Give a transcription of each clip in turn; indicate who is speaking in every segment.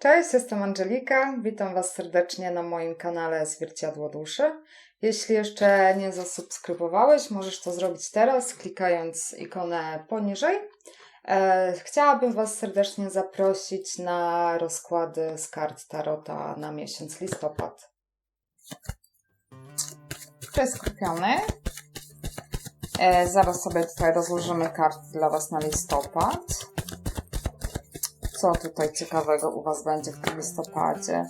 Speaker 1: Cześć, jestem Angelika. Witam Was serdecznie na moim kanale Zwierciadło Duszy. Jeśli jeszcze nie zasubskrybowałeś, możesz to zrobić teraz, klikając ikonę poniżej. E, chciałabym Was serdecznie zaprosić na rozkłady z kart Tarota na miesiąc listopad. To jest kupiony. E, zaraz sobie tutaj rozłożymy karty dla Was na listopad co tutaj ciekawego u Was będzie w tym listopadzie.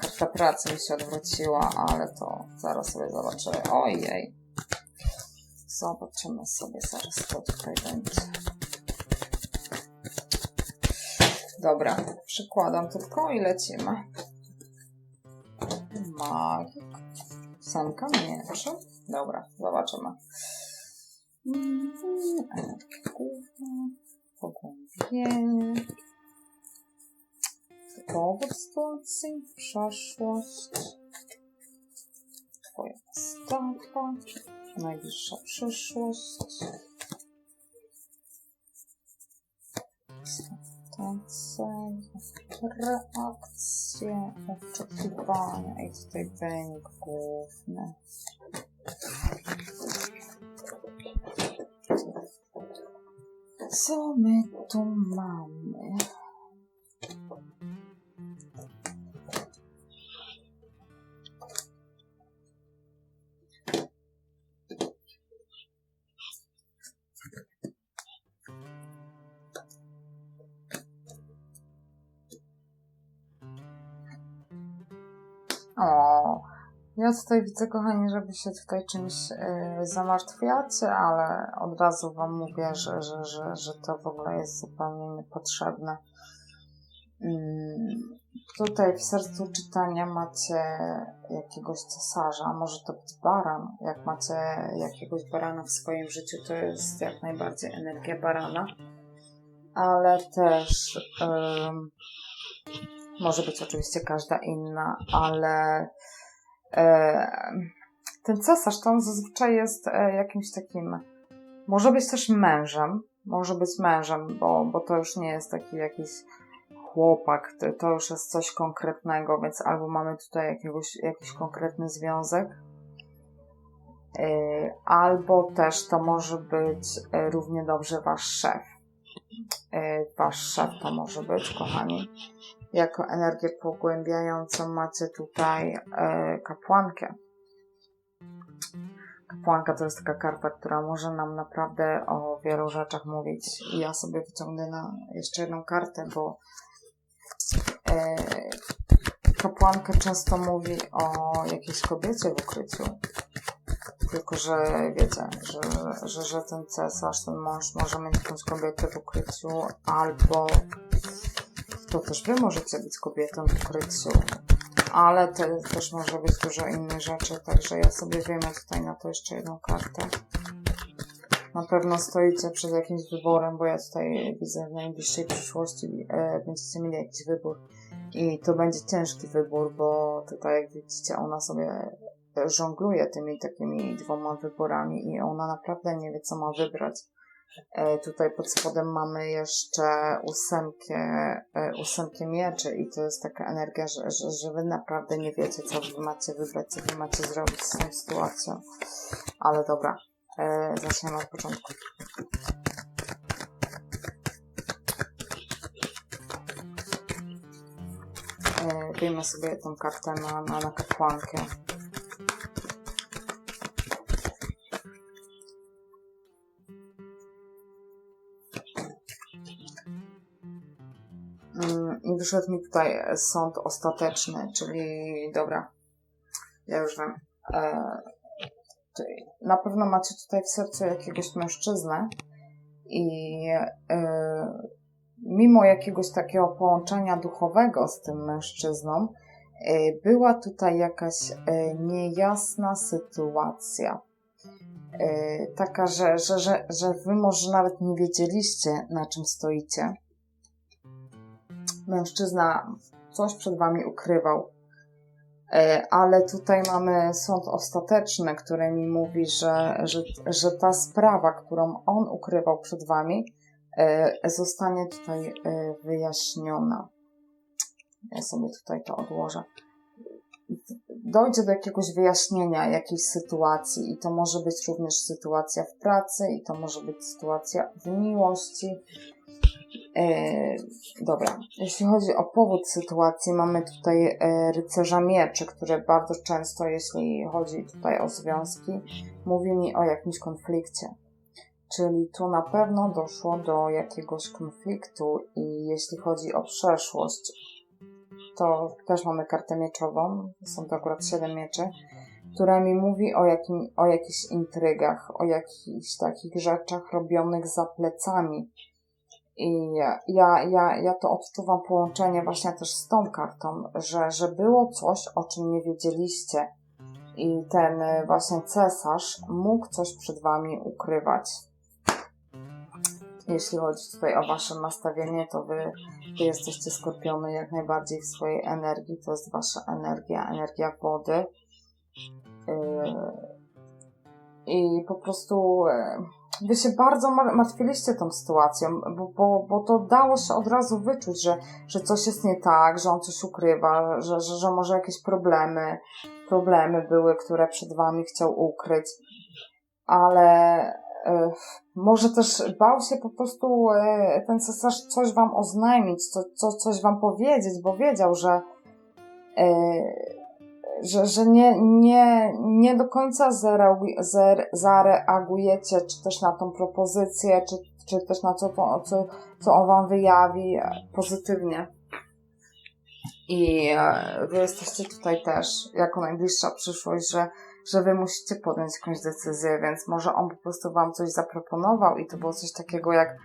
Speaker 1: Karta pracy mi się odwróciła, ale to zaraz sobie zobaczymy. Ojej. Zobaczymy sobie zaraz, co tutaj będzie. Dobra, przykładam tylko i lecimy. Magik. Ósemka mieczy. Dobra, zobaczymy. Energia główna. Pogłębienie powód sytuacji, przeszłość, Twoja postawa, najbliższa przyszłość, sytuacja, reakcje, oczekiwania i tutaj wynik główny. Co my tu mamy? Ja tutaj widzę, kochani, żeby się tutaj czymś y, zamartwiacie, ale od razu Wam mówię, że, że, że, że to w ogóle jest zupełnie niepotrzebne. Mm, tutaj w sercu czytania macie jakiegoś cesarza, może to być baran. Jak macie jakiegoś barana w swoim życiu, to jest jak najbardziej energia barana, ale też. Może być oczywiście każda inna, ale e, ten cesarz to on zazwyczaj jest e, jakimś takim. Może być też mężem, może być mężem, bo, bo to już nie jest taki jakiś chłopak, to, to już jest coś konkretnego, więc albo mamy tutaj jakiegoś, jakiś konkretny związek, e, albo też to może być równie dobrze wasz szef. Wasz szef to może być, kochani jako energię pogłębiającą macie tutaj e, kapłankę. Kapłanka to jest taka karta, która może nam naprawdę o wielu rzeczach mówić. Ja sobie wyciągnę na jeszcze jedną kartę, bo e, kapłanka często mówi o jakiejś kobiecie w ukryciu. Tylko, że wiecie, że, że, że ten cesarz, ten mąż może mieć jakąś kobietę w ukryciu, albo to też wy możecie być kobietą w ukryciu, ale te, też może być dużo innych rzeczy, także ja sobie wyjmę tutaj na to jeszcze jedną kartę. Na pewno stoicie przed jakimś wyborem, bo ja tutaj widzę w najbliższej przyszłości e, będziecie mieli jakiś wybór i to będzie ciężki wybór, bo tutaj jak widzicie ona sobie żongluje tymi takimi dwoma wyborami i ona naprawdę nie wie co ma wybrać. E, tutaj pod spodem mamy jeszcze ósemkę, e, ósemkę mieczy i to jest taka energia, że, że, że wy naprawdę nie wiecie, co wy macie wybrać, co wy macie zrobić z tą sytuacją. Ale dobra, e, zaczniemy od początku. Wyjmę sobie tą kartę na, na, na kapłankę. Wyszedł mi tutaj sąd ostateczny, czyli dobra, ja już wiem. E, na pewno macie tutaj w sercu jakiegoś mężczyznę i e, mimo jakiegoś takiego połączenia duchowego z tym mężczyzną, e, była tutaj jakaś e, niejasna sytuacja. E, taka, że, że, że, że wy może nawet nie wiedzieliście, na czym stoicie mężczyzna coś przed wami ukrywał. E, ale tutaj mamy sąd ostateczny, który mi mówi, że, że, że ta sprawa, którą on ukrywał przed wami, e, zostanie tutaj e, wyjaśniona. Ja sobie tutaj to odłożę. Dojdzie do jakiegoś wyjaśnienia jakiejś sytuacji i to może być również sytuacja w pracy i to może być sytuacja w miłości. E, dobra, jeśli chodzi o powód sytuacji, mamy tutaj e, rycerza mieczy, który bardzo często, jeśli chodzi tutaj o związki, mówi mi o jakimś konflikcie. Czyli tu na pewno doszło do jakiegoś konfliktu i jeśli chodzi o przeszłość, to też mamy kartę mieczową, są to akurat 7 mieczy, która mi mówi o, jakim, o jakichś intrygach, o jakichś takich rzeczach robionych za plecami. I ja, ja, ja, to odczuwam połączenie właśnie też z tą kartą, że, że było coś, o czym nie wiedzieliście. I ten y, właśnie cesarz mógł coś przed wami ukrywać. Jeśli chodzi tutaj o wasze nastawienie, to wy, wy jesteście skorpiony jak najbardziej w swojej energii. To jest wasza energia, energia wody. Yy, I po prostu yy, wy się bardzo mar- martwiliście tą sytuacją, bo, bo, bo to dało się od razu wyczuć, że, że coś jest nie tak, że on coś ukrywa, że, że, że może jakieś problemy, problemy były, które przed wami chciał ukryć. Ale yy, może też bał się po prostu yy, ten cesarz coś wam oznajmić, co, co, coś wam powiedzieć, bo wiedział, że yy, że, że nie, nie, nie do końca zareagujecie, czy też na tą propozycję, czy, czy też na co, to, co, co on wam wyjawi pozytywnie. I e, wy jesteście tutaj też, jako najbliższa przyszłość, że, że wy musicie podjąć jakąś decyzję, więc może on po prostu wam coś zaproponował i to było coś takiego jak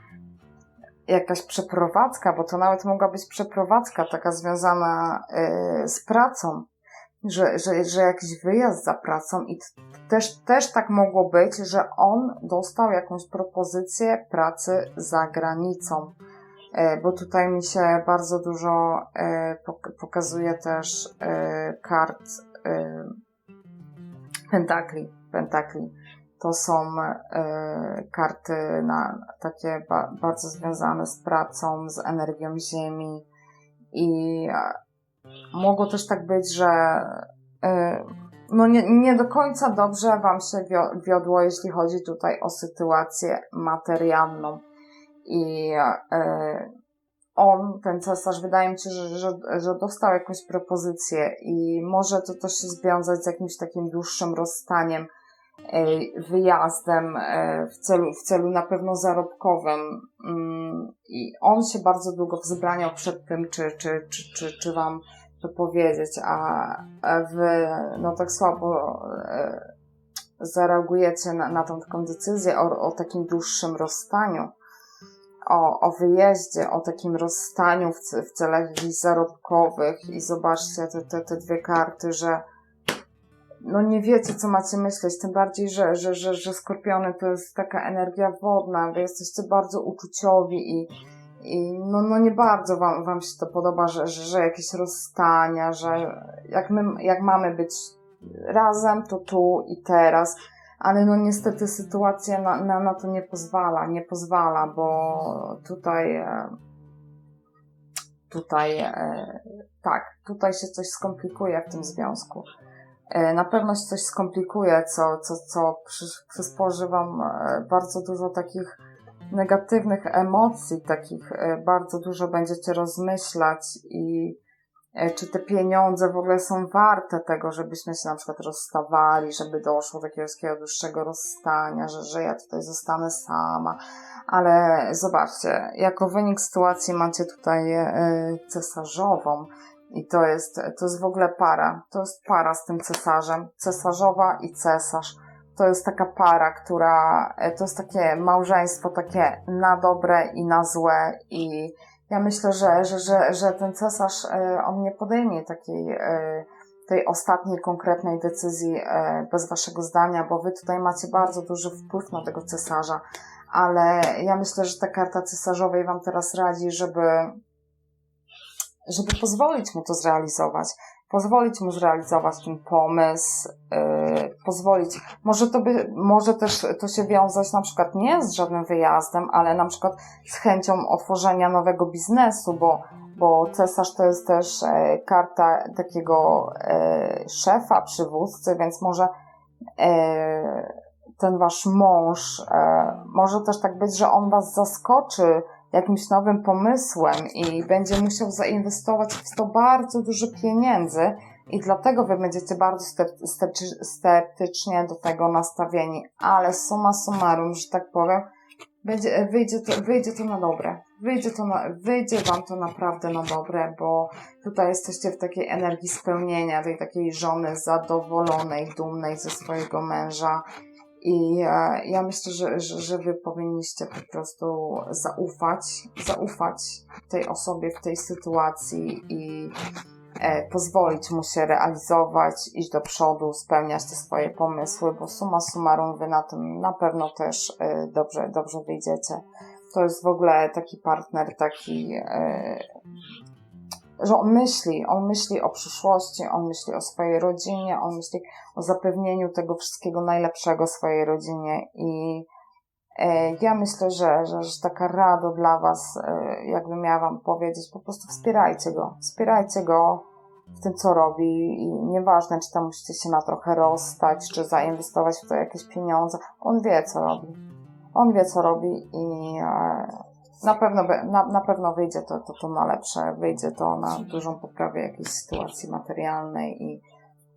Speaker 1: jakaś przeprowadzka, bo to nawet mogła być przeprowadzka taka związana y, z pracą że, że, że jakiś wyjazd za pracą i też, też tak mogło być, że on dostał jakąś propozycję pracy za granicą. E, Bo tutaj mi się bardzo dużo e, pok- pokazuje też e, kart pentakli. pentakli. To są karty na, takie ba- bardzo związane z pracą, z energią ziemi i mogło też tak być, że y, no nie, nie do końca dobrze Wam się wio- wiodło, jeśli chodzi tutaj o sytuację materialną. I y, on, ten cesarz, wydaje mi się, że, że, że dostał jakąś propozycję i może to też się związać z jakimś takim dłuższym rozstaniem, wyjazdem y, w celu, w celu na pewno zarobkowym. Mm, I on się bardzo długo wzbraniał przed tym, czy, czy, czy, czy, czy Wam to powiedzieć, a wy no tak słabo e, zareagujecie na, na tą taką decyzję o, o takim dłuższym rozstaniu, o, o wyjeździe, o takim rozstaniu w, w celach zarobkowych i zobaczcie te, te, te dwie karty, że no nie wiecie, co macie myśleć, tym bardziej, że, że, że, że skorpiony to jest taka energia wodna, wy jesteście bardzo uczuciowi i, i no, no nie bardzo wam, wam się to podoba, że, że, że jakieś rozstania, że jak my, jak mamy być razem, to tu i teraz, ale no niestety sytuacja na, na, na to nie pozwala, nie pozwala, bo tutaj e, tutaj e, tak, tutaj się coś skomplikuje w tym związku. E, Na pewno się coś skomplikuje, co, co, co przy- przysporzy Wam e, bardzo dużo takich negatywnych emocji, takich e, bardzo dużo będziecie rozmyślać i czy te pieniądze w ogóle są warte tego, żebyśmy się na przykład rozstawali, żeby doszło do jakiegoś dłuższego rozstania, że, że ja tutaj zostanę sama. Ale zobaczcie, jako wynik sytuacji macie tutaj cesarzową i to jest, to jest w ogóle para. To jest para z tym cesarzem. Cesarzowa i cesarz to jest taka para, która, e, to jest takie małżeństwo takie na dobre i na złe i ja myślę, że, że, że, że ten cesarz, e, on nie podejmie takiej, e, tej ostatniej konkretnej decyzji bez waszego zdania, bo wy tutaj macie bardzo duży wpływ na tego cesarza, ale ja myślę, że ta karta cesarzowej wam teraz radzi, żeby, żeby pozwolić mu to zrealizować. Pozwolić mu zrealizować ten pomysł, yy, pozwolić, może to by, może też to się wiązać na przykład nie z żadnym wyjazdem, ale na przykład z chęcią otworzenia nowego biznesu, bo, bo cesarz to jest też e, karta takiego e, szefa, przywódcy, więc może e, ten wasz mąż, e, może też tak być, że on was zaskoczy jakimś nowym pomysłem i będzie musiał zainwestować w to bardzo dużo pieniędzy i dlatego wy będziecie bardzo sceptycznie do tego nastawieni, ale summa summarum, że tak powiem, będzie, wyjdzie, to, wyjdzie to na dobre. Wyjdzie, to na, wyjdzie wam to naprawdę na dobre, bo tutaj jesteście w takiej energii spełnienia, tej takiej żony zadowolonej, dumnej ze swojego męża. I ja myślę, że, że, że wy powinniście po prostu zaufać, zaufać tej osobie w tej sytuacji i e, pozwolić mu się realizować, iść do przodu, spełniać te swoje pomysły, bo summa summarum wy na tym na pewno też e, dobrze, dobrze wyjdziecie. To jest w ogóle taki partner, taki, e, że on myśli, on myśli o przyszłości, on myśli o swojej rodzinie, on myśli o zapewnieniu tego wszystkiego najlepszego swojej rodzinie i e, ja myślę, że, że, że taka rada dla Was, e, jakby miała Wam powiedzieć, po prostu wspierajcie go, wspierajcie go w tym, co robi i nieważne, czy tam musicie się na trochę rozstać, czy zainwestować w to jakieś pieniądze, on wie, co robi. On wie, co robi i e, na pewno, na, na pewno wyjdzie to, to, to na lepsze, wyjdzie to na dużą poprawę jakiejś sytuacji materialnej i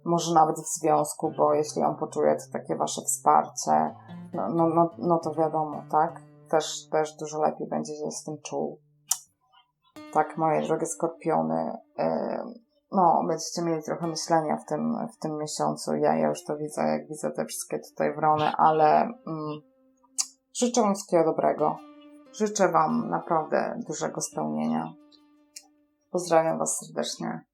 Speaker 1: może nawet w związku, bo jeśli on poczuje to takie wasze wsparcie, no, no, no, no to wiadomo, tak? Też, też dużo lepiej będzie się z tym czuł. Tak, moje drogie skorpiony, yy, no, będziecie mieli trochę myślenia w tym, w tym miesiącu. Ja, ja już to widzę, jak widzę te wszystkie tutaj wrony, ale mm, życzę wszystkiego dobrego. Życzę wam naprawdę dużego spełnienia. Pozdrawiam was serdecznie.